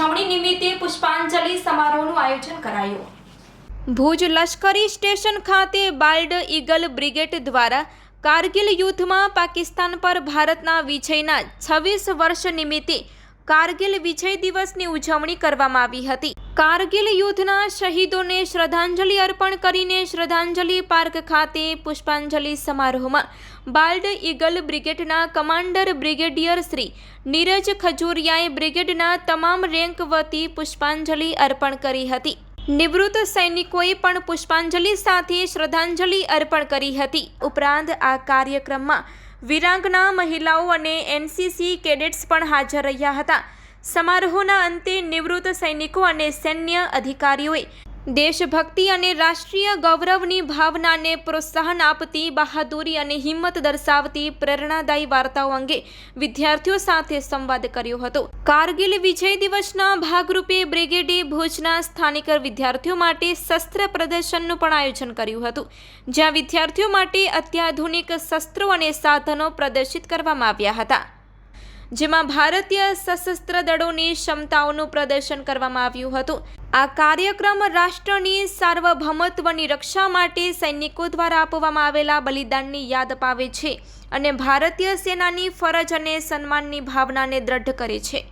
ઉજવણી નિમિત્તે પુષ્પાંજલિ સમારોહનું આયોજન કરાયું. ભુજ લશ્કરી સ્ટેશન ખાતે બાલ્ડ ઈગલ બ્રિગેડ દ્વારા કારગિલ યુદ્ધમાં પાકિસ્તાન પર ભારતના વિજયના છવ્વીસ વર્ષ નિમિત્તે કારગિલ વિજય દિવસની ઉજવણી કરવામાં આવી હતી. કારગિલ યુદ્ધના શહીદોને શ્રદ્ધાંજલિ અર્પણ કરીને શ્રદ્ધાંજલિ પાર્ક ખાતે પુષ્પાંજલિ સમારોહમાં બાલ્ડ ઈગલ બ્રિગેડના કમાન્ડર બ્રિગેડિયર શ્રી નીરજ ખજુરિયાએ બ્રિગેડના તમામ રેન્ક વતી પુષ્પાંજલિ અર્પણ કરી હતી. નિવૃત્ત સૈનિકોએ પણ પુષ્પાંજલિ સાથે શ્રદ્ધાંજલિ અર્પણ કરી હતી. ઉપરાંત આ કાર્યક્રમમાં વિરાંગના મહિલાઓ અને એનસીસી કેડેટ્સ પણ હાજર રહ્યા હતા. સમારોહના અંતે નિવૃત્ત સૈનિકો અને સૈન્ય અધિકારીઓએ દેશભક્તિ અને રાષ્ટ્રીય ગૌરવની ભાવનાને પ્રોત્સાહન આપતી, બહાદુરી અને હિંમત દર્શાવતી પ્રેરણાદાયી વાર્તાઓ અંગે વિદ્યાર્થીઓ સાથે સંવાદ કર્યો હતો. કારગિલ વિજય દિવસના ભાગરૂપે બ્રિગેડે ભુજના સ્થાનિક વિદ્યાર્થીઓ માટે શસ્ત્ર પ્રદર્શનનું પણ આયોજન કર્યું હતું. જ્યાં વિદ્યાર્થીઓ માટે અત્યાધુનિક શસ્ત્રો અને સાધનો પ્રદર્શિત કરવામાં આવ્યા હતા. જેમાં ભારતીય સશસ્ત્ર દળોની ક્ષમતાઓનું પ્રદર્શન કરવામાં આવ્યું હતું. આ કાર્યક્રમ રાષ્ટ્રની સાર્વભૌમત્વની રક્ષા માટે સૈનિકો દ્વારા આપવામાં આવેલા બલિદાનની યાદ અપાવે છે અને ભારતીય સેનાની ફરજ અને સન્માનની ભાવનાને દ્રઢ કરે છે.